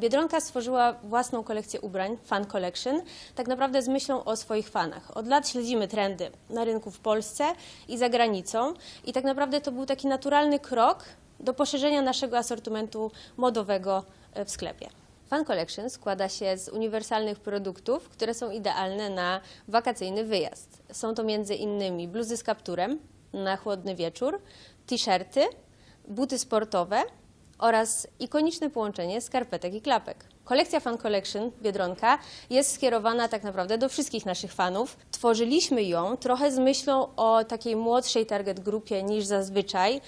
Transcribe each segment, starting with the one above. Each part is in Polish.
Biedronka stworzyła własną kolekcję ubrań, Fan Collection, tak naprawdę z myślą o swoich fanach. Od lat śledzimy trendy na rynku w Polsce i za granicą i tak naprawdę to był taki naturalny krok do poszerzenia naszego asortymentu modowego e, w sklepie. Fan Collection składa się z uniwersalnych produktów, które są idealne na wakacyjny wyjazd. Są to między innymi bluzy z kapturem na chłodny wieczór, t-shirty, buty sportowe oraz ikoniczne połączenie skarpetek i klapek. Kolekcja Fan Collection Biedronka jest skierowana tak naprawdę do wszystkich naszych fanów. Tworzyliśmy ją trochę z myślą o takiej młodszej target grupie niż zazwyczaj.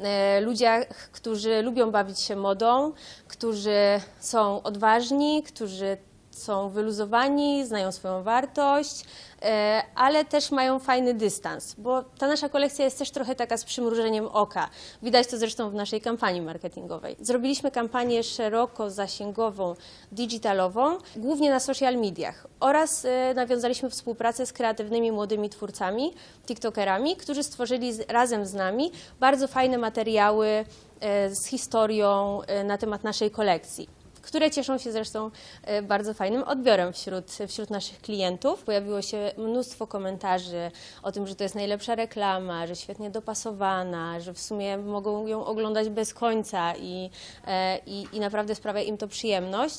E, Ludziach, którzy lubią bawić się modą, którzy są odważni, którzy są wyluzowani, znają swoją wartość, e, ale też mają fajny dystans, bo ta nasza kolekcja jest też trochę taka z przymrużeniem oka. Widać to zresztą w naszej kampanii marketingowej. Zrobiliśmy kampanię szeroko zasięgową, digitalową, głównie na social mediach oraz e, nawiązaliśmy współpracę z kreatywnymi młodymi twórcami, tiktokerami, którzy stworzyli razem z nami bardzo fajne materiały e, z historią na temat naszej kolekcji które cieszą się zresztą e, bardzo fajnym odbiorem wśród, wśród naszych klientów. Pojawiło się mnóstwo komentarzy o tym, że to jest najlepsza reklama, że świetnie dopasowana, że w sumie mogą ją oglądać bez końca i, e, i, i naprawdę sprawia im to przyjemność.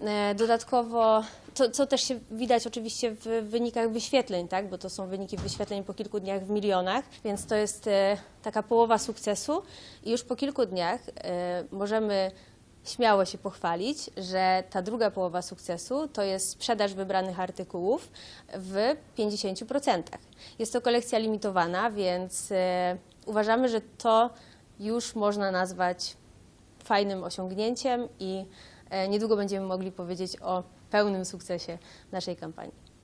E, Dodatkowo, co też się widać oczywiście w wynikach wyświetleń, tak? bo to są wyniki wyświetleń po kilku dniach w milionach, więc to jest taka połowa sukcesu i już po kilku dniach możemy śmiało się pochwalić, że ta druga połowa sukcesu to jest sprzedaż wybranych artykułów w 50%. Jest to kolekcja limitowana, więc e, uważamy, że to już można nazwać fajnym osiągnięciem i e, niedługo będziemy mogli powiedzieć o pełnym sukcesie naszej kampanii.